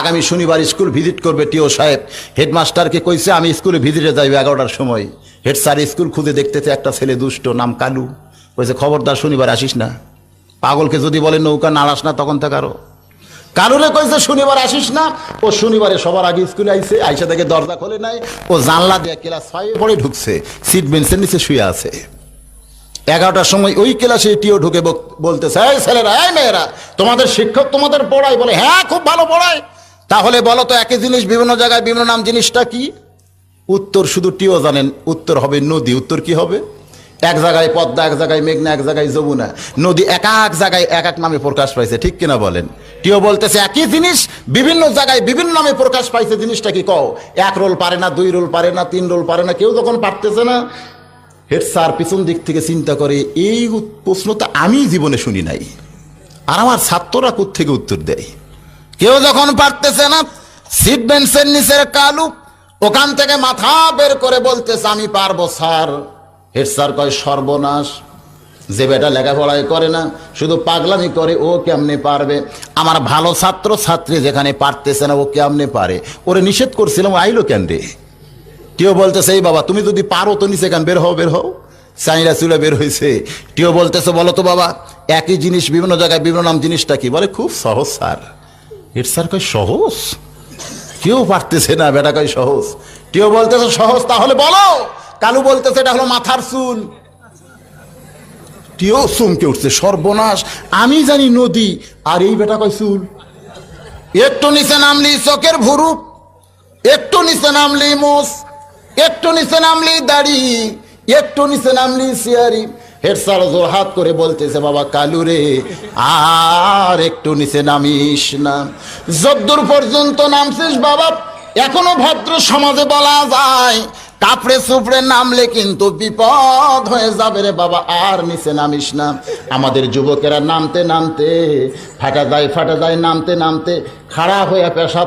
আগামী শনিবার school visit করবে টিও সাহেব। হেডমাস্টারকে কইছে, আমি স্কুলে ভিজিটে যাইবে এগারোটার সময়। হেড স্যার স্কুল খুঁজে দেখতেছে একটা ছেলে দুষ্ট, নাম কালু। কইছে, খবরদার, শনিবার আসিস না। পাগলকে যদি বলে নৌকা নাড়াস না, তখন থেকে আরও কালুরে কইছে, শনিবার আসিস না। ও শনিবারে সবার আগে স্কুলে আইছে, আইসা থেকে দরজা খোলে নাই। ও জানলা দিয়ে ক্লাস ফাইভে পড়ে ঢুকছে, সিট বেঞ্চের নিচে শুয়ে আছে। এগারোটার সময় ওই ক্লাসে টিও ঢুকে বলতেছে, এই ছেলেরা, এই মেয়েরা, তোমাদের শিক্ষক তোমাদের পড়ায় বলে হ্যাঁ খুব ভালো পড়ায়। তাহলে বলো তো একই জিনিস বিভিন্ন জায়গায় বিভিন্ন নাম জিনিসটা কি? উত্তর শুধু টিও জানেন। উত্তর হবে নদী। উত্তর কি হবে? এক জায়গায় পদ্মা, এক জায়গায় মেঘনা, এক জায়গায় যমুনা। নদী এক এক জায়গায় এক এক নামে প্রকাশ পাইছে। ঠিক কিনা বলেন? টিও বলতেছে একই জিনিস, বিভিন্ন জায়গায় বিভিন্ন নামে প্রকাশ পাইছে। জিনিসটা কি কও? এক রোল পারে না, দুই রোল পারে না, তিন রোল পারে না, কেউ যখন পারতেছে না, হেড স্যার পিছন দিক থেকে চিন্তা করে, এই প্রশ্ন তো আমি জীবনে শুনি নাই। আর আমার ছাত্ররা থেকে উত্তর দেয়? কেউ যখন পারতেছে না সিট বেঞ্চের নিচের কালু, ওখান থেকে মাথা বের করে বলতেছে, আমি পারব, স্যার। হেড স্যার কয়, সর্বনাশ। যে বেটা লেখাপড়াই করে না, শুধু পাগলামি করে, ও কেমনে পারবে? আমার ভালো ছাত্র, ছাত্রী যেখানে পারতেছে না, ও কেমনে পারে? ওরে নিষেধ করছিলাম আইলো কেন রে কেউ বলতেছে, এই বাবা, তুমি যদি পারো তো নিচে কেন বের হও বের হও। চাইরা চুলে বের হয়েছে। কেউ বলতেছে, বলো তো বাবা, একই জিনিস বিভিন্ন জায়গায়, বিভিন্ন নাম জিনিসটা কি? বলে, খুব সহজ, স্যার। এর স্যার কয় সহজ? কেউ পারতেছে না, বেটা কয় সহজ? কেউ বলতেছে সহজ, তাহলে বলো। কালু বলতেছে এটা হলো মাথার চুল। টিও চমকে উঠছে, সর্বনাশ। আমি জানি নদী, আর এই বেটা কয় চুল? একটু নিচে নামলি চোখের ভুরুপ, একটু নিচে নামলি মোস একটু নিচে নামলি দাড়ি, একটু নিচে নামলি সিয়ারি। হেড স্যার জোর হাত করে বলতেছে, বাবা কালু রে, আর একটু নিচে নামিস না। যদ্দূর পর্যন্ত নামছিস বাবা, এখনও ভদ্র সমাজে বলা যায়, কাপড়ে সুপড়ে নামলে কিন্তু বিপদ হয়ে যাবে রে বাবা, আর নিচে নামিস না। আমাদের যুবকেরা নামতে নামতে, ফাটা যায় ফাটা যায়, নামতে নামতে খাড়া হয়ে পেশাব